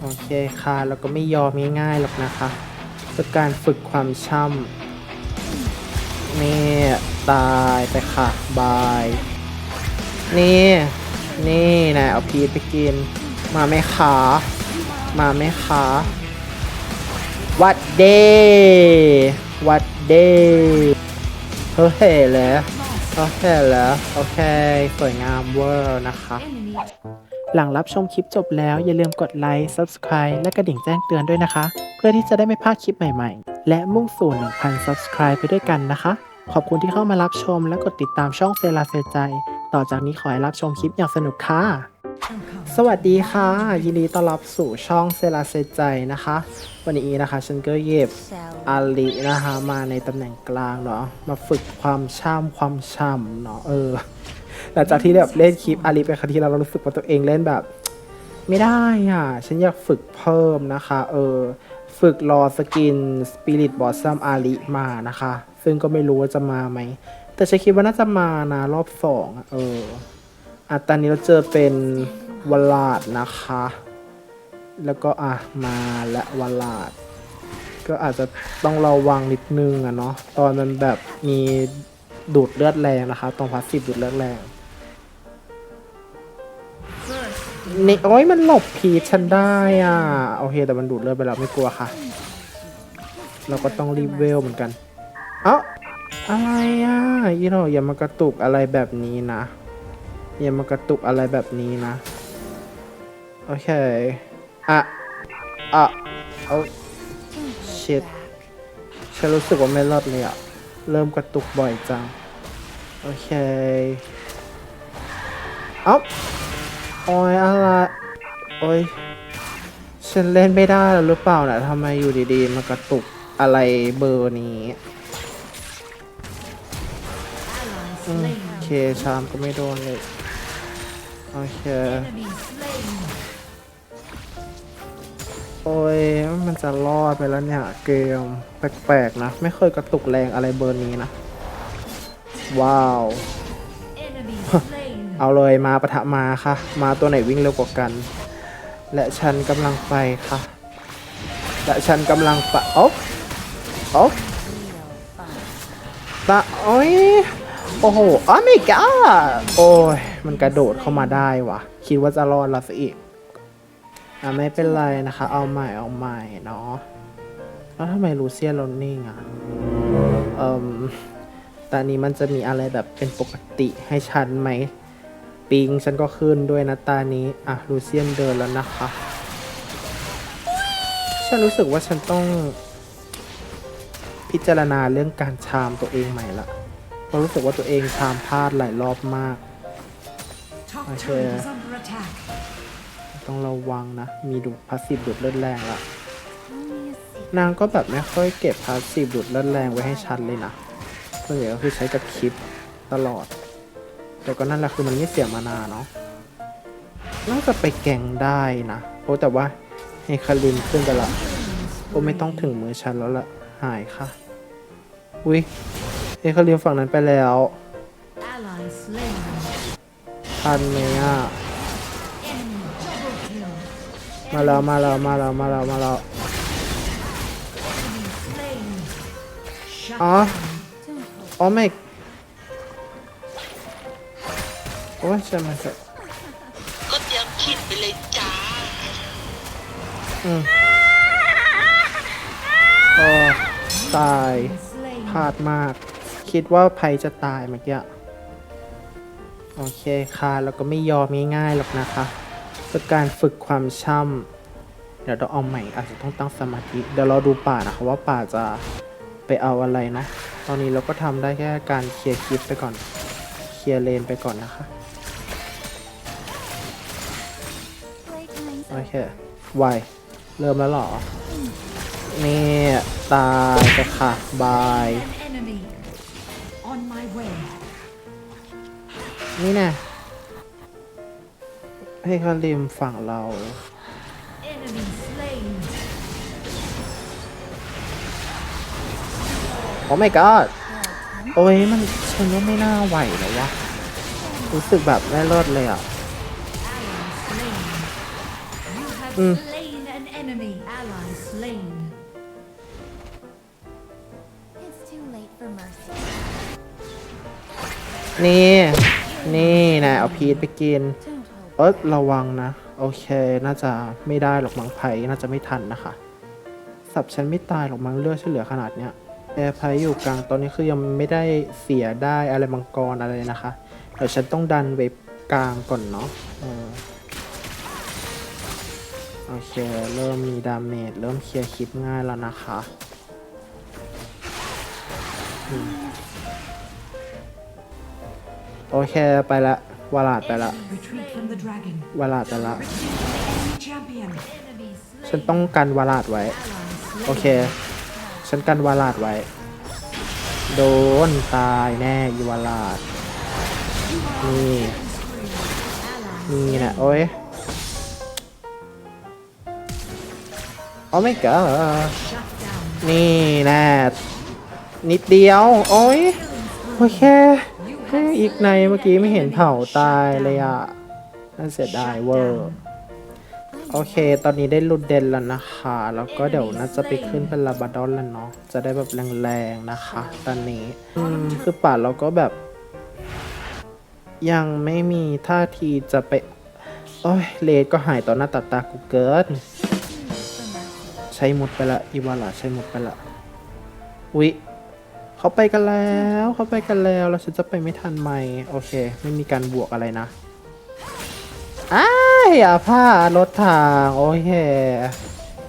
โอเคค่ะแล้วก็ไม่ยอมง่ายๆหรอกนะคะเพื่อการฝึกความช่ำนี่ตายไปค่ะบาย นี่ นี่นะเอาพีชไปกิน มาไหมคะมาไหมคะวัดเดย์วัดเดย์เฮ้ยแล้วโอเคแล้ว โอเค สวยงามเวอร์นะคะ หลังรับชมคลิปจบแล้วอย่าลืมกดไลค์ Subscribe และกระดิ่งแจ้งเตือนด้วยนะคะ เพื่อที่จะได้ไม่พลาดคลิปใหม่ๆ และมุ่งสู่ 1,000 Subscribe ไปด้วยกันนะคะ ขอบคุณที่เข้ามารับชมและกดติดตามช่องเซลาเซใจ ต่อจากนี้ขอให้รับชมคลิปอย่างสนุกค่ะ สวัสดีค่ะ ยินดีต้อนรับสู่ช่องเซลาเซใจนะคะ วันนี้นะคะฉันก็เย็บอาลีนะคะ มาในตำแหน่งกลางเนาะมาฝึกความช่ำความช่ำเนาะเออ หลังจากที่แบบเล่นคลิปอาลีไปครั้งที่แล้วเรารู้สึกว่าตัวเองเล่นแบบ ไม่ได้อะ ฉันอยากฝึกเพิ่มนะคะ เออ ฝึกรอสกิน Spirit Blossom อาลีมานะคะ ซึ่งก็ไม่รู้ว่าจะมาไหม แต่ฉันคิดว่าน่าจะมานะรอบสองเอออะตอนนี้เราเจอเป็นวลาดนะคะ แล้วก็อะมาและวลาด ก็อาจจะต้องระวังนิดนึงอะเนาะตอนมันแบบมีดูดเลือดแรงนะคะ ตรงพาสซีฟดูดเลือดแรง นี่โอ้ยมันหลบพีชฉันได้อะโอเคแต่มันดูดเลือดไปแล้วไม่กลัวค่ะ เราก็ต้องรีบเวลเหมือนกัน เอ้าอะไรอะยี่เราอย่ามากระตุกอะไรแบบนี้นะ อย่ามากระตุกอะไรแบบนี้นะ โอเค อะ อะ เอาเชิดฉันรู้สึกว่าไม่รอดเลยอะเริ่มกระตุกบ่อยจัง โอเค เอ้า โอ้ยอะไรโอ้ยฉันเล่นไม่ได้หรือเปล่านะทำไมอยู่ดีๆมากระตุกอะไรเบอร์นี้อืมโอเคชามก็ไม่โดนเลย โอเค โอ้ย มันจะรอดไปแล้วเนี่ย เกม แปลกๆนะ ไม่เคยกระตุกแรงอะไรเบอร์นี้นะ ว้าว เอาเลยมาปะทะมาค่ะ มาตัวไหนวิ่งเร็วกว่ากัน และฉันกำลังไปค่ะ และฉันกำลังปโอ๊ะโอ๊ะตาโอ้ยโอ้โหอ๋อไม่กล้าโอ้ย มันกระโดดเข้ามาได้วะคิดว่าจะรอดละซะอีกอะไม่เป็นไรนะคะ เอาใหม่เอาใหม่เนาะแล้วทำไมลูเซียนเรานิ่งอะเอ่มตอนนี้มันจะมีอะไรแบบเป็นปกติให้ฉันไหม ปิงฉันก็ขึ้นด้วยนะตานี้ อะลูเซียนเดินแล้วนะคะ ฉันรู้สึกว่าฉันต้อง พิจารณาเรื่องการชามตัวเองใหม่ละเพราะรู้สึกว่าตัวเองชามพลาดหลายรอบมาก Top Okay. turret is under attack. ต้องระวังนะ มีดูดพาสซีฟดูดเลือดแรงละนางก็แบบไม่ค่อยเก็บพาสซีฟดูดเลือดแรงไว้ให้ชันเลยนะส่วนใหญ่ก็คือใช้กับคลิปตลอด แต่ก็นั่นแหละคือมันไม่เสียมานาเนาะน่าจะไปแกงได้นะโอ้แต่ว่าเฮคารินขึ้นไปละโอ้ไม่ต้องถึงมือฉันแล้วละหายค่ะอุ้ยเฮคารินฝั่งนั้นไปแล้วทันไหมอะมาแล้วมาแล้วมาแล้วมาแล้วมาแล้ว Enemy slain. Shut อ๋ออ๋อ อ้ยใช่ไหมครับก็เตรียมขิดไปเลยจ้าอืมโอ้ตายพลาดมาก คิดว่าไพจะตายเมื่อกี้โอเคค่ะแล้วก็ไม่ยอมง่ายๆหรอกนะคะเพื่อการฝึกความช่ำเดี๋ยวเราเอาใหม่อาจจะต้องตั้งสมาธิเดี๋ยวเราดูป่านะคะว่าป่าจะไปเอาอะไรเนาะตอนนี้เราก็ทำได้แค่การเคลียร์คลิปไปก่อน เคลียร์เลนไปก่อนนะคะ โอเคไวเริ่มแล้วเหรอ นี่ ตายไปค่ะ บาย นี่น่ให้เขาริมฝั่งเราโอ้ my god โอ้ย มันฉันว่าไม่น่าไหวแล้ววะ รู้สึกแบบไม่รอดเลยอะ slain. You have Mm. slain enemy ally slain. It's too late for mercy. นี่ นี่นะเอาพีชไปกิน Don't hold เออระวังนะ โอเค น่าจะไม่ได้หรอกมั้งไพ่น่าจะไม่ทันนะคะ สับฉันไม่ตายหรอกมั้งเลือดฉันเหลือขนาดเนี้ยแอร์ไพ่อยู่กลางตอนนี้คือยังไม่ได้เสียได้อะไรมังกรอะไรนะคะ เดี๋ยวฉันต้องดันเว็บกลางก่อนเนาะเออ โอเค เริ่มมีดาเมจเริ่มเคลียร์คลิปง่ายแล้วนะคะอืมโอเคไปละวาลาดไปละ Retreat from the dragon. วาลาดไปละ Enemy champion. Enemy ฉันต้องกันวาลาดไว้ ally slain. โอเค ฉันกันวาลาดไว้ โดนตายแน่อีวาลาดนี่ Ally นี่นะโอ้ย อ้ my god shut down. นี่แน่นิดเดียว โอ้ยโอเคอีกในเมื่อกี้ไม่เห็นเผาตายเลยอะน่าเสียดายเวอร์โอเค ตอนนี้ได้ลุดเดนแล้วนะคะ แล้วก็เดี๋ยวน่าจะไปขึ้นเป็นลาบาดอนแล้วเนาะ จะได้แบบแรงๆนะคะ ตอนนี้คือป่าเราก็แบบ ยังไม่มีท่าทีจะไป โอ้ยเลดก็หายต่อหน้าต่อตากูเกิน ใช้หมดไปละอีวาล่ะใช้หมดไปละวิเขาไปกันแล้วเขาไปกันแล้วแล้วฉันจะไปไม่ทันไหมโอเค ไม่มีการบวกอะไรนะอ้ายอย่าพลาดรถทางโอเค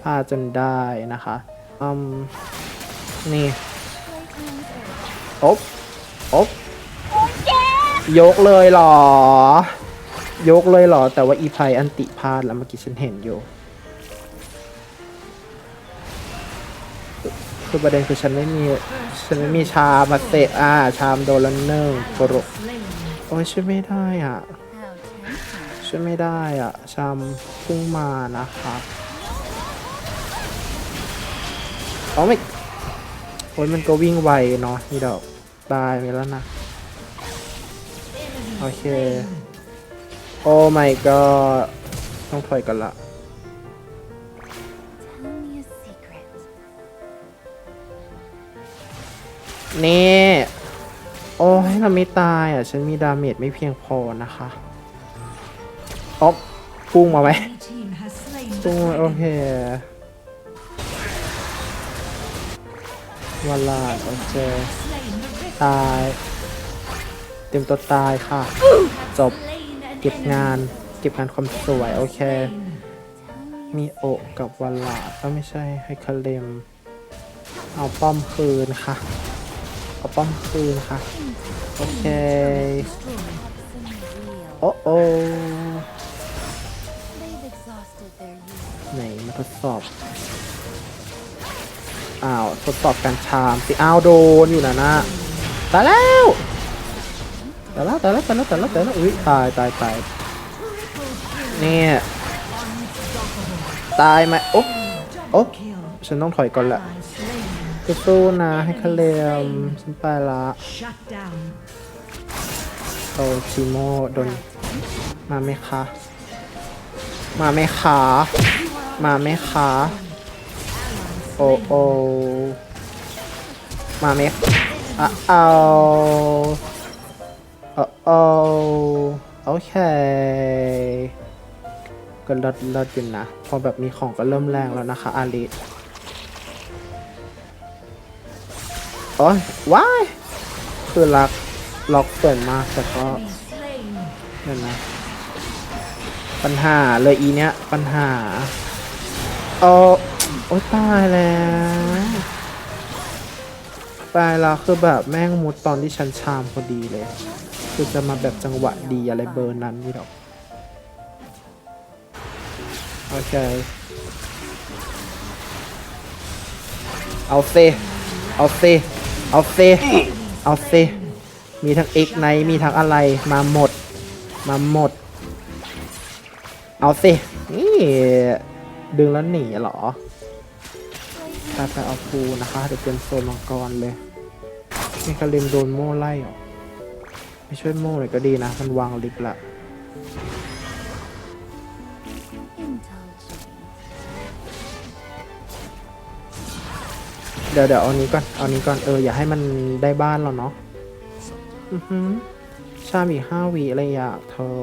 พลาดจนได้นะคะอืมนี่ Playtime's over. อบอบยกเลยหรอ ยกเลยหรอ แต่ว่าอีไพอันติพลาดแล้วเมื่อกี้ฉันเห็นอยู่ คือประเด็นคือฉันไม่มี ฉันไม่มีชามาเตะอ่า ชามโดนแล้วหนึ่งกรโอ้ยช่วยไม่ได้อะช่วยไม่ได้อะ ชามพุ่งมานะคะโอ้ไม่โอ้ยมันก็วิ่งไวเนาะนี่ดอกตายไปแล้วนะ โอเค โอ้ my god ต้องถอยกันละ นี่ โอ้ยเราไม่ตายอะ ฉันมีดาเมจไม่เพียงพอนะคะอ๊อบพุ่งมาไหมพุ่งโอเควลาโอเคตาย เต็มตัวตายค่ะ จบ เก็บงาน เก็บงานความสวย โอเค มีโอกับวลาก็ไม่ใช่ให้คาเลม เอาป้อมคืนค่ะ เอาป้อมคืนค่ะ โอเค โอ้โอไหนมาทดสอบ อ้าว ทดสอบการชามสิ อ้าวโดนอยู่นะนะตายแล้วตายแล้วตายแล้วตายแล้วตายแล้วตายแล้วอุ้ยตายตายตายเนี่ยตายไหมโอ๊ะโอ๊ะฉันต้องถอยก่อนละ สู้ๆนะให้คาเลมฉันไปละโดนชิโมโดน มาไหมคะ มาไหมคะ มาไหมคะ โอโอ มาไหมอะเอาโอโอโอเค ก็ลดลดอยู่นะ พอแบบมีของก็เริ่มแรงแล้วนะคะอาลิ โอ้ยว้ายคือรักล็อกเปิดมากแต่ก็ Be slain. นั่นนะปัญหาเลยอีเนี้ยปัญหาโอ้โอ้ตายแล้วตายแล้วคือแบบแม่งมุดตอนที่ฉันชามพอดีเลย คือจะมาแบบจังหวะดีอะไรเบอร์นั้นนี่หรอกโอเคเอาเซเอาเซ เอาเซเอาเซมีทั้ง X ในมีทั้งอะไรมาหมด มาหมด เอาสินี่ดึงแล้วหนีเหรอไปไปเอาฟูนะคะเดี๋ยวเป็นโซนมังกรเลยมีคาริมโดนโม่ไล่เหรอไม่ช่วยโม่เลยก็ดีนะ มันวางลิฟละ ดี๋ยวเดี๋ยวเอานี้ก่อน เอานี้ก่อน เอออย่าให้มันได้บ้านเราเนาะ อือหือชามีห้าวีอะไรอะเธอ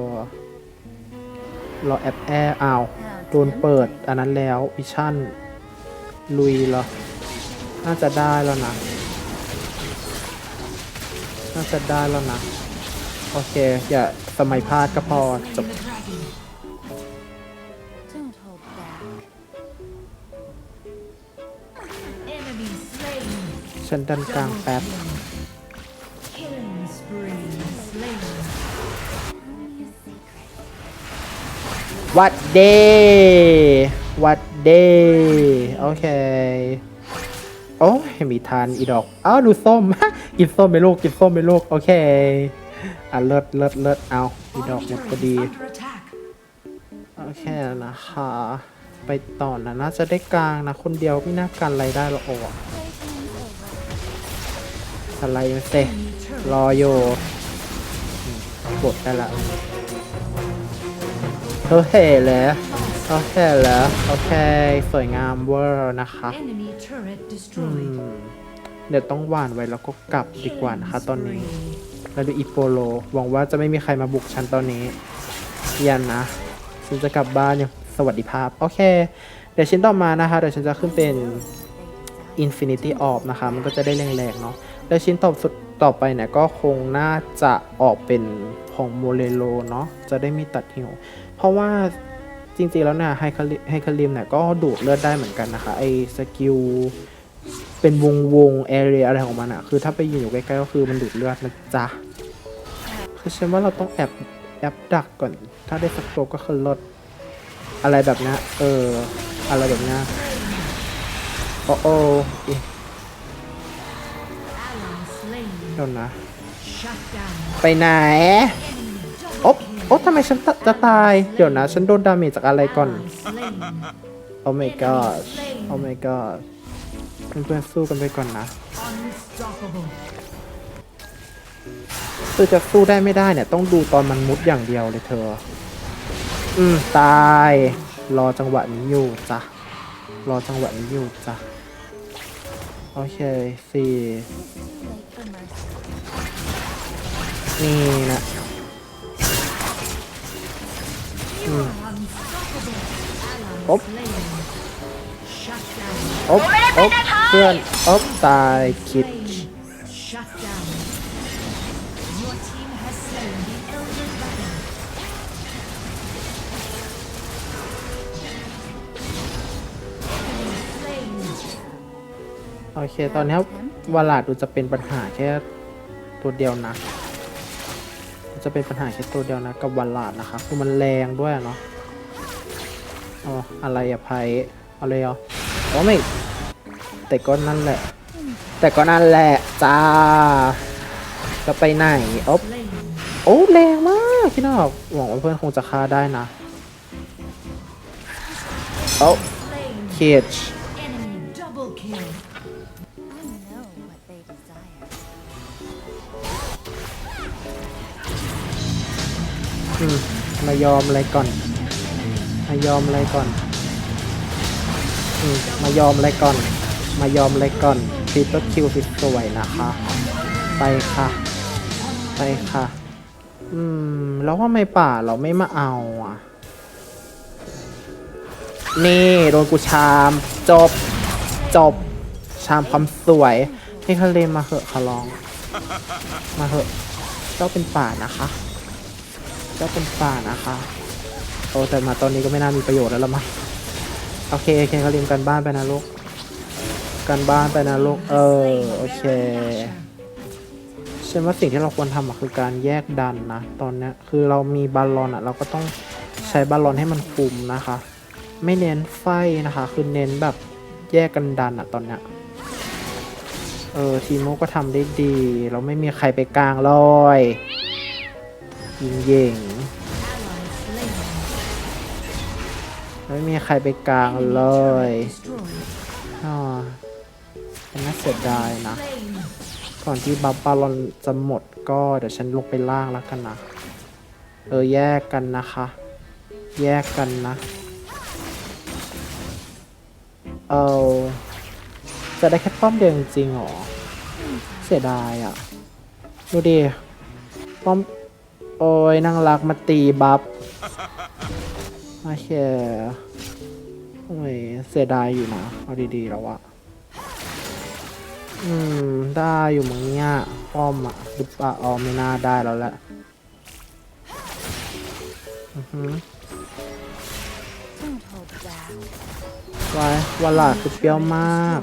รอแอปแอร์อ้าวโดนเปิดอันนั้นแล้ววิชั่น ลุยเหรอ น่าจะได้แล้วนะ น่าจะได้แล้วนะ โอเค อย่าสมัยพลาดก็พอจบ ฉันดันกลางแป๊บวัดเดย์วัดเดย์โอเค โอ้ยมีทานอีดอก อ้าว ดูส้ม กินส้มไปลูก กินส้มไปลูก โอเค อะ เลิศเลิศเลิศเอา อีดอกหมดพอดี โอเคนะคะ ไปต่อนะ น่าจะได้กลางนะ คนเดียวไม่น่ากันอะไรได้หรอกโอ้ อะ Playtime's over. อะไรมาเซ Enemy turret. รออยู่อืมกดได้ละโอเคแล้วโอเคแล้วโอเค สวยงามเวอร์นะคะ Enemy turret อื destroyed. มเดี๋ยวต้องหวานไว้แล้วก็กลับดีกว่านะคะตอนนี้แล้วดูอีโปโลหวังว่าจะไม่มีใครมาบุกฉันตอนนี้เยันนะ ฉันจะกลับบ้านอย่างสวัสดิภาพ โอเค เดี๋ยวชิ้นต่อมานะคะ เดี๋ยวฉันจะขึ้นเป็น Infinity Orb นะคะ มันก็จะได้แรงๆเนาะ แล้วชิ้นต่อสุดต่อไปเนี่ยก็คงน่าจะออกเป็นของโมเลโลเนาะจะได้มีตัดหิว เพราะว่าจริงๆแล้วเนี่ยไฮคาริไฮคาริมเนี่ยก็ดูดเลือดได้เหมือนกันนะคะไอสกิลเป็นวงวงแอเรียอะไรของมันอะคือถ้าไปยืนอยู่ใกล้ๆก็คือมันดูดเลือดนะจ๊ะคือฉันว่าเราต้องแอบแอบดักก่อน ถ้าได้สักตัวก็คือลดอะไรแบบนี้เออ อะไรแบบนี้โอ้โอ้ slain. เดี๋ยวนะ Shut down. ไปไหน Enemy double โอ๊บ kill. โอ๊บทำไมฉันจะตาย เดี๋ยวนะ ฉันโดนดาเมจจากอะไรก่อน Ally slain. โอ้ my god โอ้ my god เพื่อนๆสู้กันไปก่อนนะ Unstoppable. คือจะสู้ได้ไม่ได้เนี่ย ต้องดูตอนมันมุดอย่างเดียวเลยเธอ อืม ตาย รอจังหวะนี้อยู่จ้ะ รอจังหวะนี้อยู่จ้ะ โอเคสี่นี่นะอ๊บอบอบเพื่อนอ๊บตายคิด โอเค ตอนนี้วาลาดดูจะเป็นปัญหาแค่ตัวเดียวนะ จะเป็นปัญหาแค่ตัวเดียวนะกับวาลาดนะคะคือมันแรงด้วยเนาะอ๋ออะไรอะไพเอาเลยเหรอโอ้ไม่แต่ก็นั่นแหละ แต่ก็นั่นแหละจ้าจะไปไหนอบ Slain. โอ้แรงมากพี่นอกหวังว่าเพื่อนคงจะฆ่าได้นะโอ้าเคจ อืมมายอมอะไรก่อน มายอมอะไรก่อน อืมมายอมอะไรก่อน มายอมอะไรก่อนฟีเตอร์คิวฟิตสวยนะคะ ไปค่ะ ไปค่ะ อืม แล้วว่าไม่ป่าเราไม่มาเอาอะ นี่โดนกูชาม จบ จบ ชามความสวยให้ทะเลมาเหอะขอร้อง มาเหอะเจ้าเป็นป่านะคะ เจ้าเป็นป่านะคะ โอ้แต่มาตอนนี้ก็ไม่น่ามีประโยชน์แล้วละมั้งโอเคโอเคเขาเรียนกันบ้านไปนะลูกกันบ้านไปนะลูกเออโอเคฉันว่าสิ่งที่เราควรทำอะคือการแยกดันนะตอนเนี้ยคือเรามีบาลลอนอะเราก็ต้องใช้บาลลอนให้มันคุมนะคะ ไม่เน้นไฟนะคะ คือเน้นแบบแยกกันดันอะตอนเนี้ยเออทีโมก็ทำได้ดี เราไม่มีใครไปกลางเลย ยิงเย่งไม่มีใครไปกลางเลยอ๋อนน่าเสียดายนะ ก่อนที่บัฟบาลอนจะหมดก็เดี๋ยวฉันลงไปล่างแล้วกันนะ เออแยกกันนะคะ แยกกันนะ เออจะได้แค่ป้อมเดียวจริงๆหรอ เสียดายอะ ดูดิ ป้อม โอ้ยนางรักมาตีบัฟโอเคโอ้ยเสียดายอยู่นะ เอาดีๆแล้วอะอืม ได้อยู่มั้งเนี่ยป้อมอะหรือปล่าอ๋อไม่น่าได้แล้วแหละอือหือ Don't hold back. วายวาลาคือเปรี้ยวมาก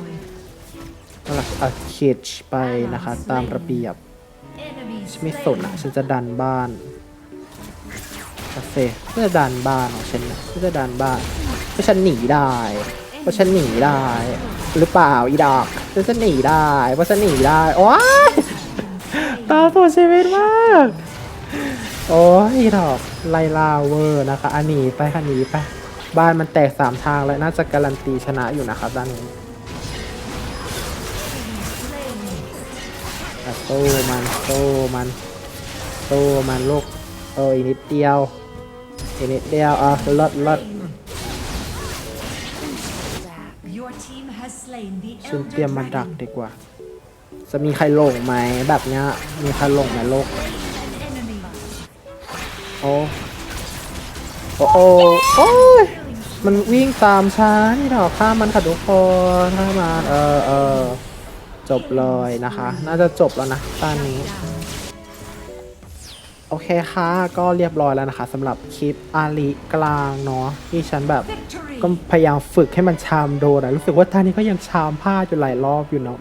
วาลาอัดเคชไปนะคะ ตามระเบียบ ฉันไม่สนอะ ฉันจะดันบ้านกาเฟ่เพื่อดันบ้านของฉันนะเพื่อจะดันบ้านเพราะฉันหนีได้เพราะฉันหนีได้ หรือเปล่าอีดอกฉันจะหนีได้เพราะฉันหนีได้โอ้ยตาตัวชีวิตมากโอ้ยอีดอกไลลาเวอร์นะคะอันหนีไปค่ะหนีไปบ้านมันแตกสามทางแล้วน่าจะการันตีชนะอยู่นะครับด้านนี้ อะสู้มันสู้มันสู้มันลูกเอออีกนิดเดียวอีกนิดเดียวอะลดลด Back. Your team has slain the ฉัน elder เตรียมมาดัก dragon. ดีกว่า จะมีใครหลงไหมแบบเนี้ยมีใครหลงไหมลูก An enemy. โอ้โอ้โอ้โอ้ยมันวิ่งตามช้านี่ดอกข้ามมันค่ะทุกคนข้ามมันเออเออ จบเลยนะคะ น่าจะจบแล้วนะตอนนี้ โอเคค่ะ ก็เรียบร้อยแล้วนะคะสำหรับคลิปอาลีกลางเนาะที่ฉันแบบก็พยายามฝึกให้มันชามโดนะรู้สึกว่าท่านี้ก็ยังชามพลาดอยู่หลายรอบอยู่เนาะ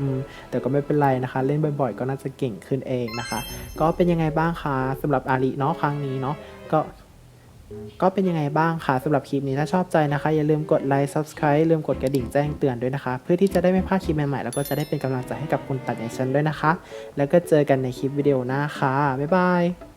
แต่ก็ไม่เป็นไรนะคะ เล่นบ่อยๆ ก็น่าจะเก่งขึ้นเองนะคะ ก็เป็นยังไงบ้างคะสำหรับอาลีเนาะครั้งนี้เนาะก็ ก็เป็นยังไงบ้างคะสำหรับคลิปนี้ถ้าชอบใจนะคะ อย่าลืมกดไลค์ subscribe ลืมกดกระดิ่งแจ้งเตือนด้วยนะคะ เพื่อที่จะได้ไม่พลาดคลิปใหม่ๆ แล้วก็จะได้เป็นกำลังใจให้กับคุณตัดอย่างฉันด้วยนะคะ แล้วก็เจอกันในคลิปวิดีโอหน้าค่ะบ๊ายบาย